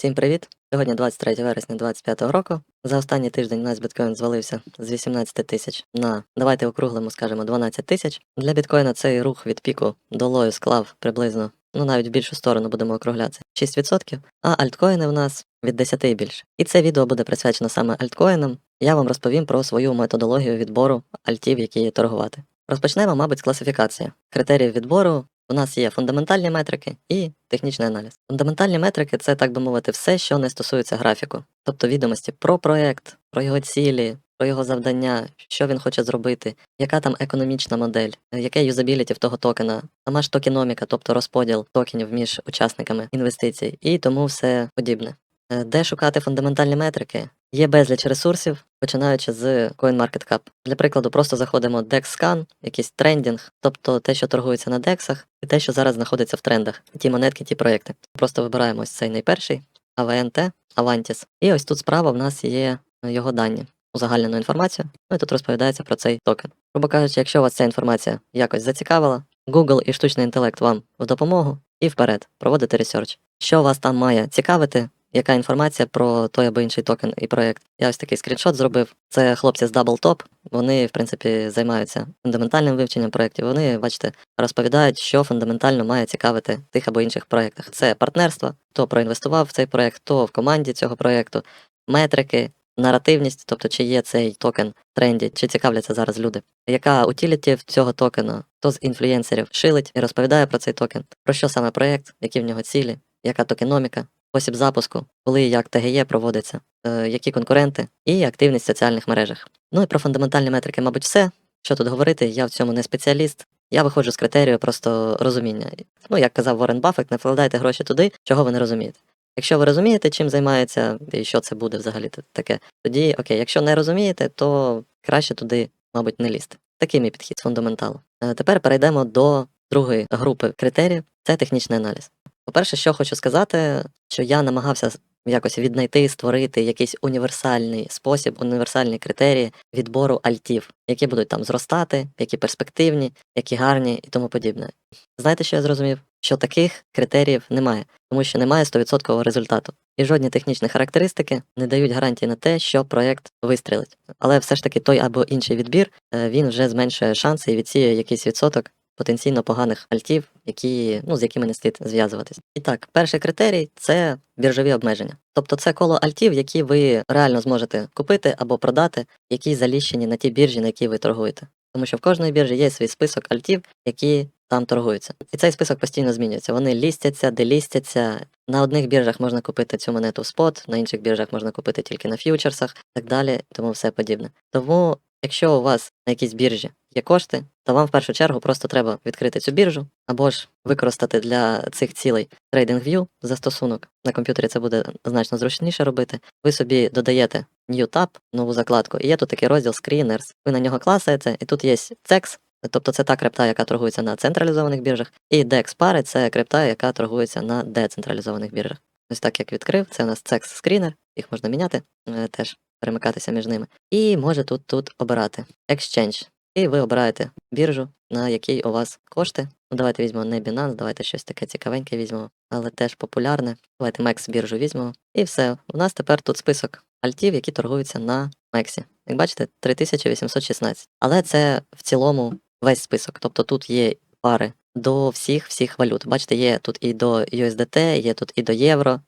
Всім привіт! Сьогодні 23 вересня 2025 року. За останній тиждень у нас біткоін звалився з 18 тисяч на давайте округлимо, скажемо 12 тисяч. Для біткоїна цей рух від піку долою склав приблизно, ну навіть в більшу сторону будемо округлятися, 6%, а альткоїни в нас від 10 і більше. І це відео буде присвячено саме альткоїнам. Я вам розповім про свою методологію відбору альтів, які є торгувати. Розпочнемо, мабуть, з класифікації. Критеріїв відбору у нас є фундаментальні метрики і технічний аналіз. Фундаментальні метрики це, так би мовити, все, що не стосується графіку, тобто відомості про проект, про його цілі, про його завдання, що він хоче зробити, яка там економічна модель, яке юзабіліті в того токена, сама ж токеноміка, тобто розподіл токенів між учасниками інвестицій, і тому все подібне. Е, Де шукати фундаментальні метрики? Є безліч ресурсів, починаючи з CoinMarketCap. Для прикладу, просто заходимо DexScan, якийсь трендінг, тобто те, що торгується на дексах, і те, що зараз знаходиться в трендах, ті монетки, ті проекти. Просто вибираємо ось цей найперший, AVNT, Avantis. І ось тут справа в нас є його дані, узагальнену інформацію. Ну і тут розповідається про цей токен. Грубо кажучи, якщо вас ця інформація якось зацікавила, Google і штучний інтелект вам в допомогу і вперед проводите ресерч. Що вас там має цікавити, яка інформація про той або інший токен і проєкт. Я ось такий скріншот зробив. Це хлопці з Double Top. Вони, в принципі, займаються фундаментальним вивченням проєктів. Вони, бачите, розповідають, що фундаментально має цікавити тих або інших проєктах. Це партнерство, хто проінвестував в цей проєкт, хто в команді цього проєкту, метрики. Наративність, тобто чи є цей токен в тренді, чи цікавляться зараз люди, яка утіліті в цього токена, хто з інфлюєнсерів шилить і розповідає про цей токен, про що саме проєкт, які в нього цілі, яка токеноміка, спосіб запуску, коли і як ТГЄ проводиться, е, які конкуренти і активність в соціальних мережах. Ну і про фундаментальні метрики, мабуть, все. Що тут говорити, я в цьому не спеціаліст. Я виходжу з критерію просто розуміння. Ну, як казав Ворен Баффет, не вкладайте гроші туди, чого ви не розумієте. Якщо ви розумієте, чим займається і що це буде взагалі таке, тоді окей, якщо не розумієте, то краще туди, мабуть, не лізти. Такий мій підхід фундаменталу. Е, Тепер перейдемо до другої групи критеріїв це технічний аналіз. По-перше, що хочу сказати, що я намагався якось віднайти, створити якийсь універсальний спосіб, універсальні критерії відбору альтів, які будуть там зростати, які перспективні, які гарні і тому подібне. Знаєте, що я зрозумів? Що таких критеріїв немає, тому що немає 100% результату. І жодні технічні характеристики не дають гарантії на те, що проєкт вистрілить. Але все ж таки той або інший відбір е, він вже зменшує шанси і відсіює якийсь відсоток потенційно поганих альтів, які, ну, з якими не слід зв'язуватись. І так, перший критерій це біржові обмеження. Тобто це коло альтів, які ви реально зможете купити або продати, які заліщені на ті біржі, на які ви торгуєте. Тому що в кожної біржі є свій список альтів, які там торгуються. І цей список постійно змінюється. Вони лістяться, делістяться. На одних біржах можна купити цю монету в спот, на інших біржах можна купити тільки на ф'ючерсах, так далі, тому все подібне. Тому, якщо у вас на якійсь біржі є кошти, то вам в першу чергу просто треба відкрити цю біржу або ж використати для цих цілей TradingView застосунок. На комп'ютері це буде значно зручніше робити. Ви собі додаєте New Tab, нову закладку, і є тут такий розділ Screeners. Ви на нього класаєте, і тут є CEX, тобто це та крипта, яка торгується на централізованих біржах, і DEX пари це крипта, яка торгується на децентралізованих біржах. Ось так як відкрив, це у нас CEX Screener, їх можна міняти е, теж. Перемикатися між ними. І може тут тут обирати Exchange. І ви обираєте біржу, на якій у вас кошти. Ну, давайте візьмемо не Binance, давайте щось таке цікавеньке візьмемо, але теж популярне. Давайте MEX біржу візьмемо. І все. У нас тепер тут список альтів, які торгуються на MEX. Як бачите, 3816. Але це в цілому весь список. Тобто тут є пари до всіх всіх валют. Бачите, є тут і до USDT, є тут і до євро,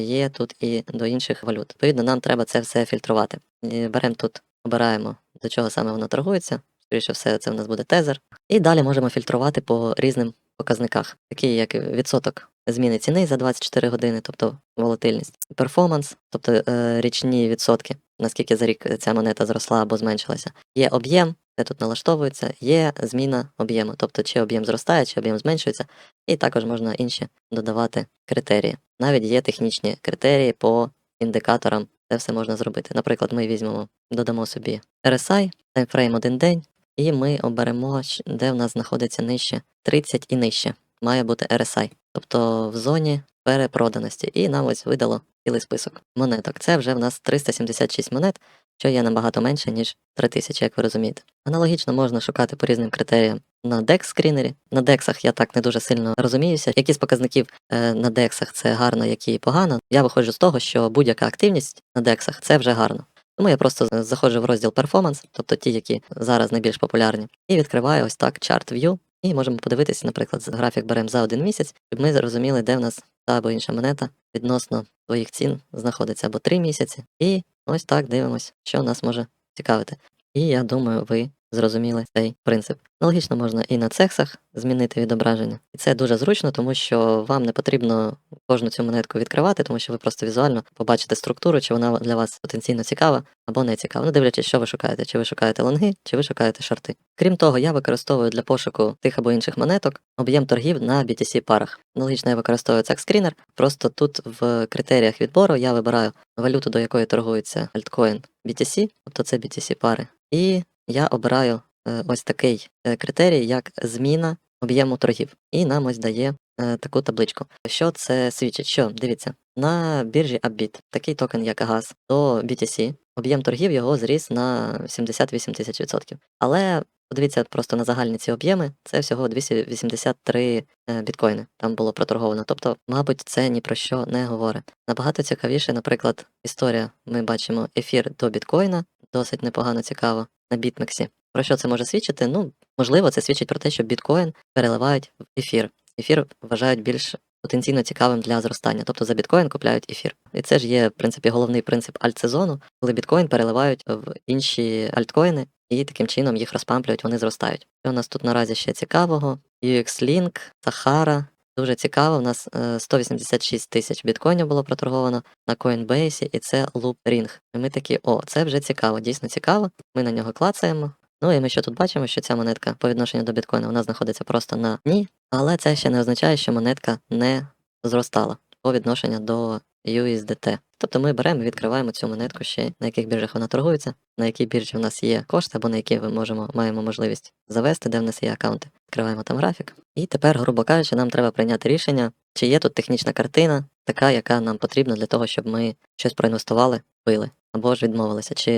є тут і до інших валют. Відповідно, нам треба це все фільтрувати. Беремо тут, обираємо, до чого саме воно торгується. Скоріше все, це в нас буде тезер. І далі можемо фільтрувати по різним показниках, такі як відсоток зміни ціни за 24 години, тобто волатильність, перформанс, тобто е, річні відсотки, наскільки за рік ця монета зросла або зменшилася. Є об'єм, де тут налаштовується, є зміна об'єму, тобто чи об'єм зростає, чи об'єм зменшується, і також можна інші додавати критерії. Навіть є технічні критерії по індикаторам, це все можна зробити. Наприклад, ми візьмемо, додамо собі RSI, таймфрейм один день, і ми оберемо, де в нас знаходиться нижче 30 і нижче. Має бути RSI, тобто в зоні перепроданості. І нам ось видало цілий список монеток. Це вже в нас 376 монет. що є набагато менше, ніж 3000, як ви розумієте. Аналогічно можна шукати по різним критеріям на DEX скрінері. На дексах я так не дуже сильно розуміюся. Які з показників е, на дексах це гарно, які погано. Я виходжу з того, що будь-яка активність на дексах це вже гарно. Тому я просто з- заходжу в розділ Performance, тобто ті, які зараз найбільш популярні, і відкриваю ось так Chart View. І можемо подивитися, наприклад, графік беремо за один місяць, щоб ми зрозуміли, де в нас та або інша монета відносно своїх цін знаходиться або три місяці. І ось так дивимося, що нас може цікавити. І я думаю, ви зрозуміли цей принцип. Аналогічно можна і на цексах змінити відображення. І це дуже зручно, тому що вам не потрібно кожну цю монетку відкривати, тому що ви просто візуально побачите структуру, чи вона для вас потенційно цікава або не цікава. Ну, дивлячись, що ви шукаєте, чи ви шукаєте лонги, чи ви шукаєте шорти. Крім того, я використовую для пошуку тих або інших монеток об'єм торгів на BTC парах. Аналогічно я використовую CEX-скрінер. Просто тут в критеріях відбору я вибираю валюту, до якої торгується альткоін BTC, тобто це BTC пари. І я обираю е, ось такий е, критерій, як зміна об'єму торгів. І нам ось дає е, таку табличку. Що це свідчить? Що дивіться, на біржі Upbit такий токен, як газ, до BTC, об'єм торгів його зріс на 78 тисяч відсотків. Але подивіться просто на загальні ці об'єми, це всього 283 е, біткоїни там було проторговано. Тобто, мабуть, це ні про що не говорить. Набагато цікавіше, наприклад, історія. Ми бачимо ефір до біткоїна, досить непогано цікаво на бітмексі. Про що це може свідчити? Ну, можливо, це свідчить про те, що біткоін переливають в ефір. Ефір вважають більш потенційно цікавим для зростання. Тобто за біткоін купляють ефір. І це ж є, в принципі, головний принцип альтсезону, коли біткоін переливають в інші альткоїни і таким чином їх розпамплюють, вони зростають. Що у нас тут наразі ще цікавого? UXLink, Sahara. Дуже цікаво, у нас е, 186 тисяч біткоїнів було проторговано на Coinbase, і це Loop Ring. І ми такі, о, це вже цікаво, дійсно цікаво. Ми на нього клацаємо. Ну і ми що тут бачимо, що ця монетка по відношенню до біткоїна вона знаходиться просто на дні, але це ще не означає, що монетка не зростала по відношенню до USDT. Тобто ми беремо і відкриваємо цю монетку ще, на яких біржах вона торгується, на якій біржі в нас є кошти, або на які ми можемо маємо можливість завести, де в нас є аккаунти. Відкриваємо там графік. І тепер, грубо кажучи, нам треба прийняти рішення, чи є тут технічна картина, така, яка нам потрібна для того, щоб ми щось проінвестували, пили, або ж відмовилися, чи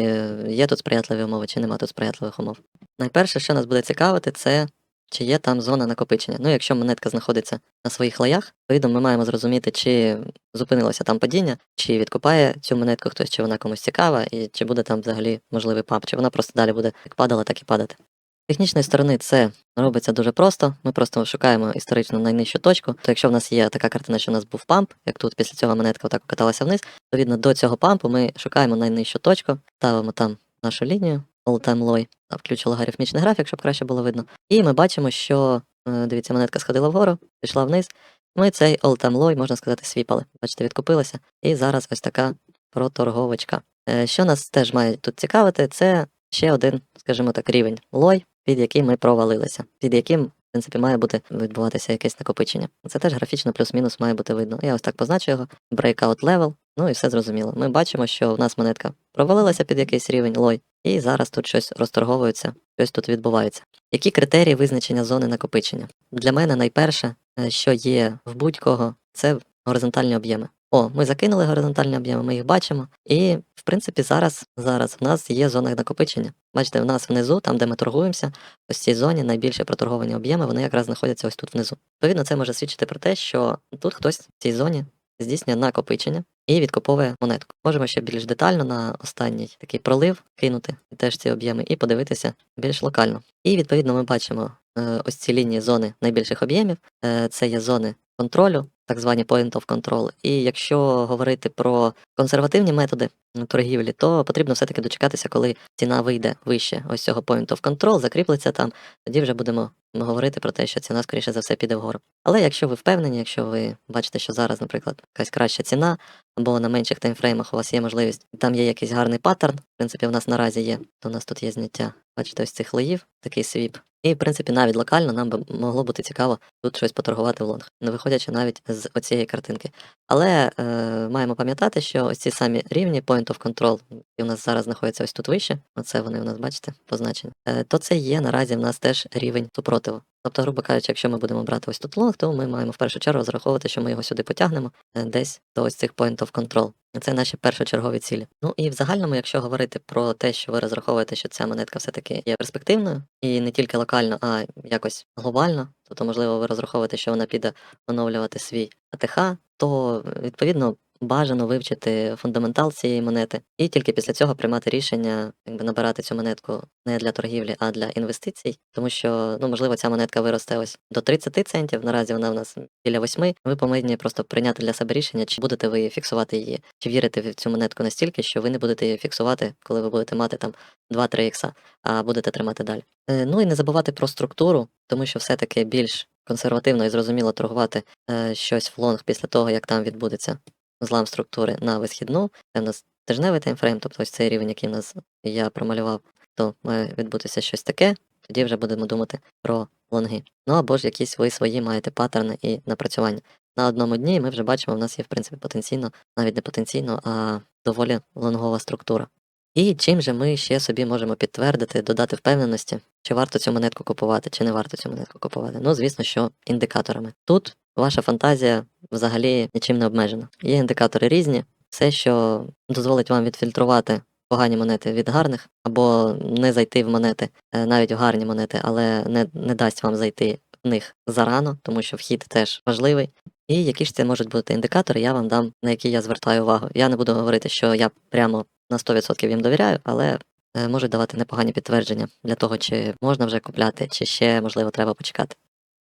є тут сприятливі умови, чи нема тут сприятливих умов. Найперше, що нас буде цікавити, це чи є там зона накопичення. Ну, якщо монетка знаходиться на своїх лаях, відповідно, ми маємо зрозуміти, чи зупинилося там падіння, чи відкупає цю монетку хтось, чи вона комусь цікава, і чи буде там взагалі можливий памп, чи вона просто далі буде як падала, так і падати. З технічної сторони це робиться дуже просто. Ми просто шукаємо історично найнижчу точку. То якщо в нас є така картина, що у нас був памп, як тут після цього монетка отак каталася вниз, то відно до цього пампу ми шукаємо найнижчу точку, ставимо там нашу лінію, all-time low, а включу логарифмічний графік, щоб краще було видно. І ми бачимо, що е, дивіться, монетка сходила вгору, пішла вниз. Ми цей all-time low, можна сказати, свіпали. Бачите, відкупилися. І зараз ось така проторговочка. Е, Що нас теж має тут цікавити, це ще один, скажімо так, рівень лой, під який ми провалилися, під яким, в принципі, має бути відбуватися якесь накопичення. Це теж графічно плюс-мінус має бути видно. Я ось так позначу його, breakout level, ну і все зрозуміло. Ми бачимо, що в нас монетка провалилася під якийсь рівень лой, і зараз тут щось розторговується, щось тут відбувається. Які критерії визначення зони накопичення? Для мене найперше, е, що є в будь-кого, це горизонтальні об'єми. О, ми закинули горизонтальні об'єми, ми їх бачимо. І, в принципі, зараз, зараз в нас є зона накопичення. Бачите, в нас внизу, там, де ми торгуємося, ось в цій зоні найбільше проторговані об'єми, вони якраз знаходяться ось тут внизу. Відповідно, це може свідчити про те, що тут хтось в цій зоні здійснює накопичення і відкуповує монетку. Можемо ще більш детально на останній такий пролив кинути теж ці об'єми і подивитися більш локально. І відповідно ми бачимо е, ось ці лінії зони найбільших об'ємів. Е, це є зони контролю, так звані point of control. І якщо говорити про консервативні методи торгівлі, то потрібно все-таки дочекатися, коли ціна вийде вище ось цього point of control, закріплеться там, тоді вже будемо говорити про те, що ціна, скоріше за все, піде вгору. Але якщо ви впевнені, якщо ви бачите, що зараз, наприклад, якась краща ціна, або на менших таймфреймах у вас є можливість, там є якийсь гарний паттерн, в принципі, в нас наразі є, то у нас тут є зняття, бачите, ось цих лоїв, такий свіп. І, в принципі, навіть локально нам би могло бути цікаво тут щось поторгувати в лонг, не виходячи навіть з оцієї картинки. Але е, маємо пам'ятати, що ось ці самі рівні point of control, які у нас зараз знаходяться ось тут вище, оце вони у нас, бачите, позначені, е, то це є наразі в нас теж рівень супротиву. Тобто, грубо кажучи, якщо ми будемо брати ось тут лонг, то ми маємо в першу чергу розраховувати, що ми його сюди потягнемо е, десь до ось цих point of control. Це наші першочергові цілі. Ну і в загальному, якщо говорити про те, що ви розраховуєте, що ця монетка все-таки є перспективною, і не тільки локально, а якось глобально, тобто, можливо, ви розраховуєте, що вона піде оновлювати свій АТХ, то відповідно бажано вивчити фундаментал цієї монети, і тільки після цього приймати рішення, якби набирати цю монетку не для торгівлі, а для інвестицій, тому що ну можливо ця монетка виросте ось до 30 центів. Наразі вона в нас біля 8. Ви повинні просто прийняти для себе рішення, чи будете ви фіксувати її, чи вірите в цю монетку настільки, що ви не будете її фіксувати, коли ви будете мати там 2-3 ікса, а будете тримати далі. Е, Ну і не забувати про структуру, тому що все-таки більш консервативно і зрозуміло торгувати е, щось в лонг після того, як там відбудеться злам структури на висхідну. Це в нас тижневий таймфрейм, тобто ось цей рівень, який в нас я промалював, то має відбутися щось таке, тоді вже будемо думати про лонги. Ну або ж якісь ви свої маєте паттерни і напрацювання. На одному дні ми вже бачимо, в нас є в принципі потенційно, навіть не потенційно, а доволі лонгова структура. І чим же ми ще собі можемо підтвердити, додати впевненості, чи варто цю монетку купувати, чи не варто цю монетку купувати. Ну, звісно, що індикаторами. Тут ваша фантазія взагалі нічим не обмежена. Є індикатори різні, все, що дозволить вам відфільтрувати погані монети від гарних, або не зайти в монети, е, навіть в гарні монети, але не, не дасть вам зайти в них зарано, тому що вхід теж важливий. І які ж це можуть бути індикатори, я вам дам, на які я звертаю увагу. Я не буду говорити, що я прямо на 100% їм довіряю, але е, можуть давати непогані підтвердження для того, чи можна вже купляти, чи ще, можливо, треба почекати.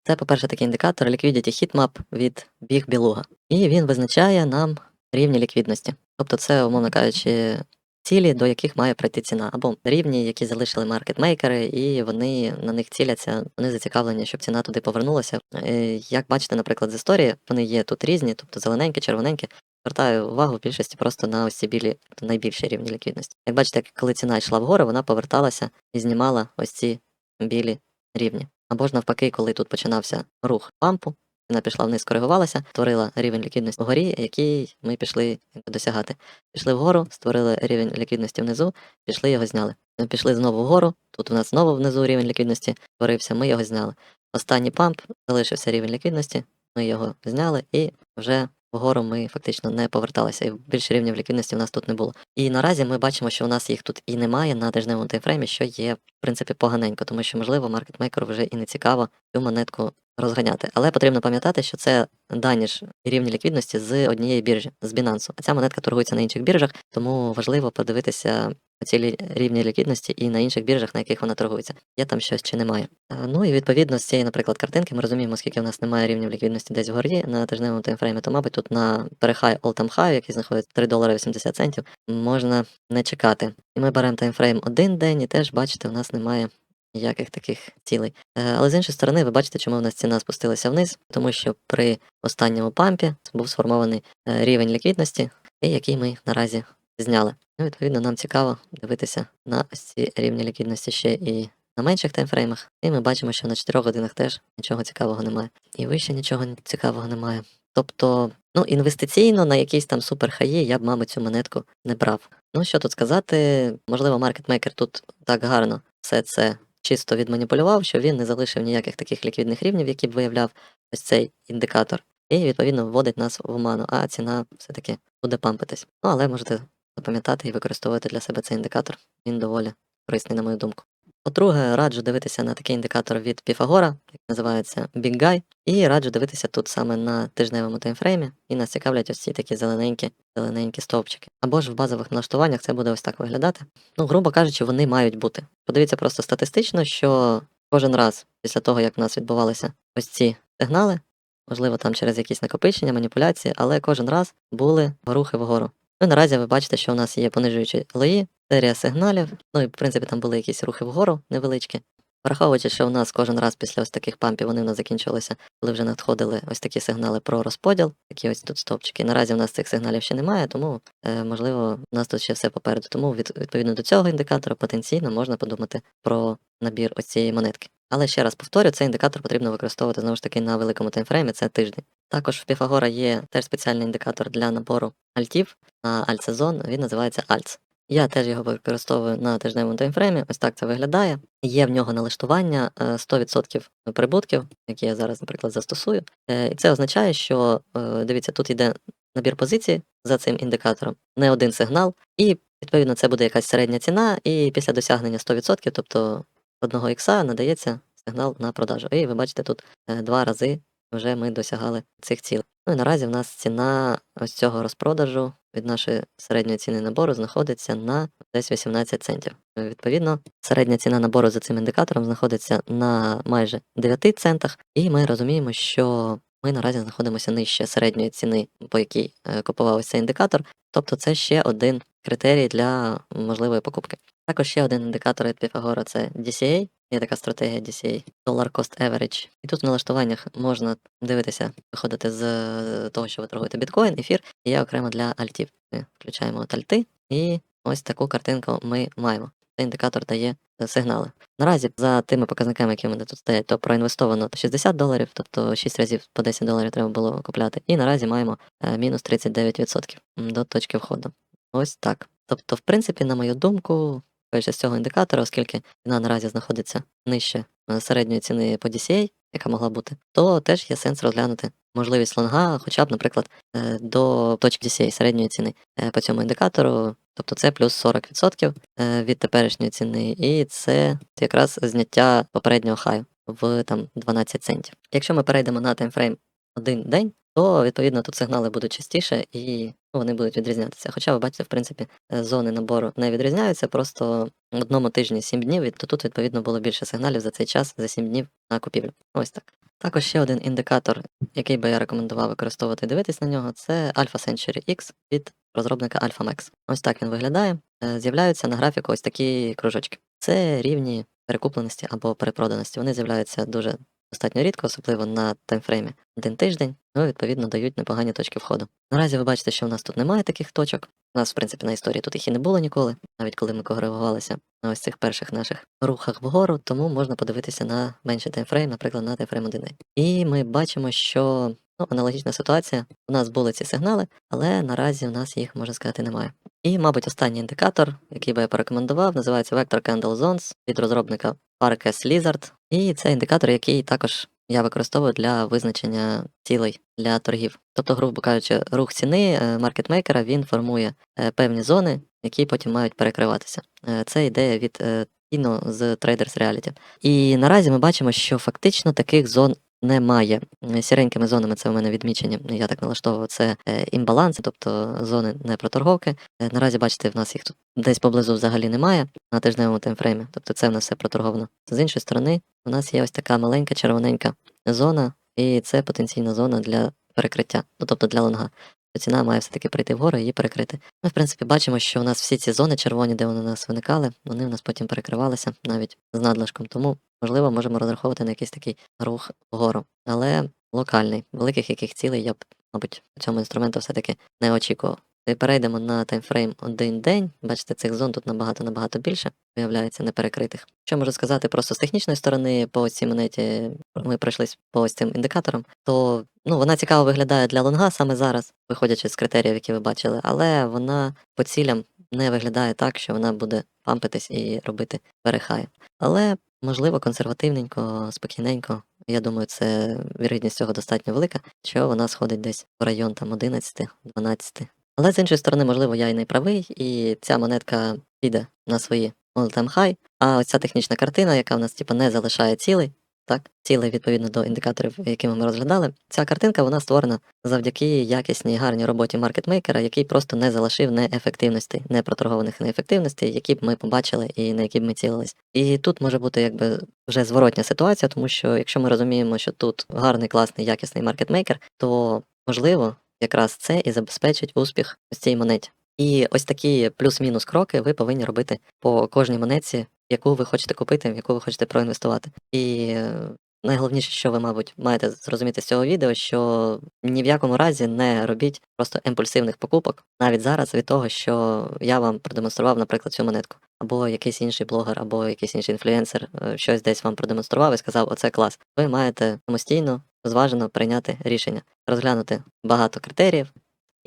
Це, по-перше, такий індикатор Liquidity Heatmap від Біг Білуга. І він визначає нам рівні ліквідності. Тобто це, умовно кажучи, цілі, до яких має прийти ціна, або рівні, які залишили маркетмейкери, і вони на них ціляться, вони зацікавлені, щоб ціна туди повернулася. Е, Як бачите, наприклад, з історії, вони є тут різні, тобто зелененькі, червоненькі. Звертаю увагу в більшості просто на ось ці білі, тобто найбільші рівні ліквідності. Як бачите, коли ціна йшла вгору, вона поверталася і знімала ось ці білі рівні. Або ж навпаки, коли тут починався рух пампу, вона пішла вниз, коригувалася, створила рівень ліквідності вгорі, який ми пішли досягати. Пішли вгору, створили рівень ліквідності внизу, пішли його зняли. Ми пішли знову вгору, тут у нас знову внизу рівень ліквідності створився, ми його зняли. Останній памп залишився рівень ліквідності, ми його зняли і вже вгору ми фактично не поверталися, і більше рівнів ліквідності в нас тут не було. І наразі ми бачимо, що у нас їх тут і немає на тижневому таймфреймі, що є, в принципі, поганенько, тому що, можливо, маркетмейкеру вже і не цікаво цю монетку розганяти. Але потрібно пам'ятати, що це дані ж рівні ліквідності з однієї біржі, з Binance. А ця монетка торгується на інших біржах, тому важливо подивитися ці лі- рівні ліквідності і на інших біржах, на яких вона торгується. Є там щось чи немає. Ну і відповідно з цієї, наприклад, картинки ми розуміємо, скільки в нас немає рівнів ліквідності десь вгорі на тижневому таймфреймі, то, мабуть, тут на перехай all-time high, який знаходиться 3 долари 80 центів, можна не чекати. І ми беремо таймфрейм один день, і теж бачите, в нас немає ніяких таких цілей. Е, Але з іншої сторони, ви бачите, чому в нас ціна спустилася вниз, тому що при останньому пампі був сформований е, рівень ліквідності, який ми наразі зняли. Ну, відповідно, нам цікаво дивитися на ось ці рівні ліквідності ще і на менших таймфреймах. І ми бачимо, що на 4 годинах теж нічого цікавого немає. І вище нічого цікавого немає. Тобто, ну, інвестиційно на якісь там суперхаї я б, мабуть, цю монетку не брав. Ну, що тут сказати, можливо, маркетмейкер тут так гарно все це чисто відманіпулював, що він не залишив ніяких таких ліквідних рівнів, які б виявляв ось цей індикатор. І відповідно вводить нас в оману, а ціна все-таки буде пампитись. Ну, але можете запам'ятати і використовувати для себе цей індикатор. Він доволі корисний, на мою думку. По-друге, раджу дивитися на такий індикатор від Піфагора, який називається Big Guy, і раджу дивитися тут саме на тижневому таймфреймі, і нас цікавлять ось ці такі зелененькі, зелененькі стовпчики. Або ж в базових налаштуваннях це буде ось так виглядати. Ну, грубо кажучи, вони мають бути. Подивіться просто статистично, що кожен раз після того, як в нас відбувалися ось ці сигнали, можливо, там через якісь накопичення, маніпуляції, але кожен раз були рухи вгору. Ну, наразі ви бачите, що у нас є понижуючі лої, серія сигналів. Ну і в принципі там були якісь рухи вгору невеличкі. Враховуючи, що у нас кожен раз після ось таких пампів вони в нас закінчилися, коли вже надходили ось такі сигнали про розподіл, такі ось тут стовпчики. Наразі у нас цих сигналів ще немає, тому е, можливо у нас тут ще все попереду. Тому від, відповідно до цього індикатора потенційно можна подумати про набір ось цієї монетки. Але ще раз повторю, цей індикатор потрібно використовувати знову ж таки на великому таймфреймі, це тиждень. Також в Піфагора є теж спеціальний індикатор для набору альтів на альт-сезон, він називається Альц. Я теж його використовую на тижневому таймфреймі, ось так це виглядає. Є в нього налаштування е, 100% прибутків, які я зараз, наприклад, застосую. Е, І це означає, що е, дивіться, тут йде набір позицій за цим індикатором не один сигнал, і відповідно це буде якась середня ціна, і після досягнення 100%, тобто одного ікса надається сигнал на продажу. І ви бачите, тут е, два рази вже ми досягали цих цілей. Ну і наразі в нас ціна ось цього розпродажу від нашої середньої ціни набору знаходиться на десь 18 центів. Відповідно, середня ціна набору за цим індикатором знаходиться на майже 9 центах, і ми розуміємо, що ми наразі знаходимося нижче середньої ціни, по якій е, купувався індикатор. Тобто це ще один критерій для можливої покупки. Також ще один індикатор від Pythagora – це DCA. Є така стратегія DCA Dollar Cost Average. І тут в налаштуваннях можна дивитися, виходити з того, що ви торгуєте біткоін, ефір, і є окремо для альтів. Ми включаємо от альти, і ось таку картинку ми маємо. Цей індикатор дає сигнали. Наразі за тими показниками, які в мене тут стоять, то проінвестовано 60 доларів, тобто 6 разів по 10 доларів треба було купляти. І наразі маємо е, мінус 39% до точки входу. Ось так. Тобто, в принципі, на мою думку, з цього індикатора, оскільки ціна наразі знаходиться нижче е, середньої ціни по DCA, яка могла бути, то теж є сенс розглянути можливість лонга, хоча б, наприклад, е, до точки DCA середньої ціни е, по цьому індикатору. Тобто це плюс 40% е, від теперішньої ціни, і це якраз зняття попереднього хаю в там 12 центів. Якщо ми перейдемо на таймфрейм один день, то відповідно тут сигнали будуть частіше і ну, вони будуть відрізнятися. Хоча ви бачите, в принципі, е, зони набору не відрізняються, просто в одному тижні 7 днів, то тут відповідно було більше сигналів за цей час, за 7 днів на купівлю. Ось так. Також ще один індикатор, який би я рекомендував використовувати і дивитись на нього, це Alpha Century X від розробника AlphaMax. Ось так він виглядає. Е, З'являються на графіку ось такі кружочки. Це рівні перекупленості або перепроданості. Вони з'являються дуже достатньо рідко, особливо на таймфреймі один тиждень, ну відповідно дають непогані точки входу. Наразі ви бачите, що в нас тут немає таких точок. У нас, в принципі, на історії тут їх і не було ніколи, навіть коли ми коригувалися на ось цих перших наших рухах вгору, тому можна подивитися на менший таймфрейм, наприклад, на таймфрейм один день. І ми бачимо, що ну, аналогічна ситуація. У нас були ці сигнали, але наразі у нас їх, можна сказати, немає. І, мабуть, останній індикатор, який би я порекомендував, називається Vector Candle Zones від розробника Parkes Lizard. І це індикатор, який також я використовую для визначення цілей для торгів. Тобто, грубо кажучи, рух ціни е, маркетмейкера він формує е, певні зони, які потім мають перекриватися. Е, Це ідея від Тіно з Traders Reality. І наразі ми бачимо, що фактично таких зон немає. Сіренькими зонами це в мене відмічені. Я так налаштовував це е, імбаланси, тобто зони непроторговки. Е, Наразі бачите, в нас їх тут десь поблизу взагалі немає на тижневому таймфреймі. Тобто це в нас все проторговано. З іншої сторони, у нас є ось така маленька червоненька зона, і це потенційна зона для перекриття, ну тобто для лонга. Ціна має все-таки прийти вгору і її перекрити. Ми, в принципі, бачимо, що у нас всі ці зони червоні, де вони у нас виникали, вони у нас потім перекривалися навіть з надлишком. Тому, можливо, можемо розраховувати на якийсь такий рух вгору. Але локальний, великих яких цілей я б, мабуть, цьому інструменту все-таки не очікував. І перейдемо на таймфрейм один день. Бачите, цих зон тут набагато-набагато більше, виявляється, неперекритих. Що можу сказати просто з технічної сторони, по цій монеті ми пройшлись по ось цим індикаторам, то ну, вона цікаво виглядає для лонга саме зараз, виходячи з критеріїв, які ви бачили, але вона по цілям не виглядає так, що вона буде пампитись і робити перехай. Але, можливо, консервативненько, спокійненько. Я думаю, це вірогідність цього достатньо велика, що вона сходить десь в район там 11-12. Але з іншої сторони, можливо, я і не правий, і ця монетка піде на свої all-time high, а ось ця технічна картина, яка в нас типу, не залишає цілей, так, цілей відповідно до індикаторів, які ми розглядали. Ця картинка вона створена завдяки якісній гарній роботі маркетмейкера, який просто не залишив неефективностей, непроторгованих неефективностей, які б ми побачили і на які б ми цілились. І тут може бути якби вже зворотня ситуація, тому що якщо ми розуміємо, що тут гарний, класний, якісний маркетмейкер, то можливо якраз це і забезпечить успіх ось цій монеті. І ось такі плюс-мінус кроки ви повинні робити по кожній монетці, яку ви хочете купити, в яку ви хочете проінвестувати. І е, найголовніше, що ви, мабуть, маєте зрозуміти з цього відео, що ні в якому разі не робіть просто імпульсивних покупок, навіть зараз від того, що я вам продемонстрував, наприклад, цю монетку. Або якийсь інший блогер, або якийсь інший інфлюенсер е, щось десь вам продемонстрував і сказав, оце клас. Ви маєте самостійно, зважено прийняти рішення, розглянути багато критеріїв.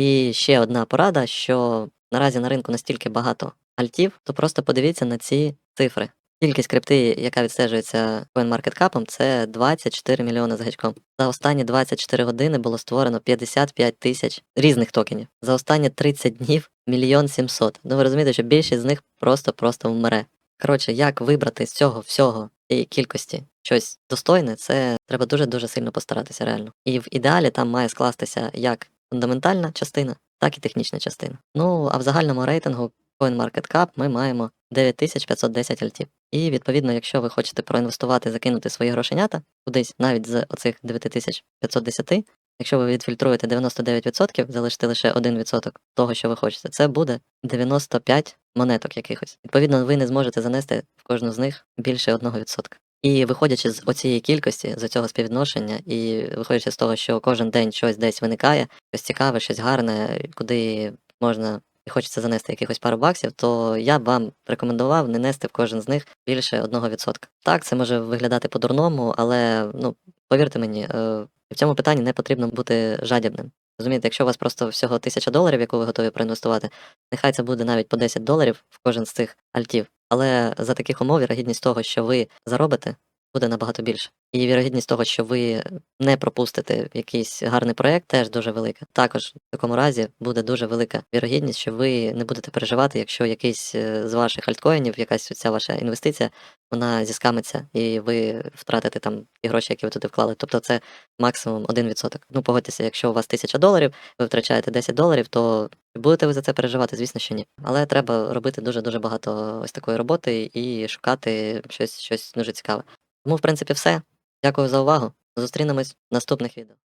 І ще одна порада, що наразі на ринку настільки багато альтів, то просто подивіться на ці цифри. Кількість крипти, яка відстежується CoinMarketCap, це 24 мільйони з гачком. За останні 24 години було створено 55 тисяч різних токенів. За останні 30 днів мільйон 700. Ну ви розумієте, що більшість з них просто-просто вмре. Коротше, як вибрати з цього всього цієї кількості щось достойне, це треба дуже-дуже сильно постаратися реально. І в ідеалі там має скластися як фундаментальна частина, так і технічна частина. Ну а в загальному рейтингу CoinMarketCap ми маємо 9510 альтів. І відповідно, якщо ви хочете проінвестувати, закинути свої грошенята кудись, навіть з оцих 9510, якщо ви відфільтруєте 99%, залишите лише 1% того, що ви хочете, це буде 95 монеток якихось. Відповідно, ви не зможете занести в кожну з них більше 1%. І виходячи з оцієї кількості, з цього співвідношення, і виходячи з того, що кожен день щось десь виникає, щось цікаве, щось гарне, куди можна і хочеться занести якихось пару баксів, то я б вам рекомендував не нести в кожен з них більше 1%. Так, це може виглядати по-дурному, але ну повірте мені, е, в цьому питанні не потрібно бути жадібним. Розумієте, якщо у вас просто всього тисяча доларів, яку ви готові проінвестувати, нехай це буде навіть по 10 доларів в кожен з цих альтів. Але за таких умов вірогідність того, що ви заробите, буде набагато більше. І вірогідність того, що ви не пропустите якийсь гарний проект, теж дуже велика. Також в такому разі буде дуже велика вірогідність, що ви не будете переживати, якщо якийсь е, з ваших альткоїнів, якась ця ваша інвестиція, вона зіскамиться, і ви втратите там ті гроші, які ви туди вклали. Тобто це максимум 1%. Ну погодьтеся, якщо у вас 1000 доларів, ви втрачаєте 10 доларів, то будете ви за це переживати? Звісно, що ні. Але треба робити дуже дуже багато ось такої роботи і шукати щось, щось дуже цікаве. Тому, в принципі, все. Дякую за увагу. Зустрінемось в наступних відео.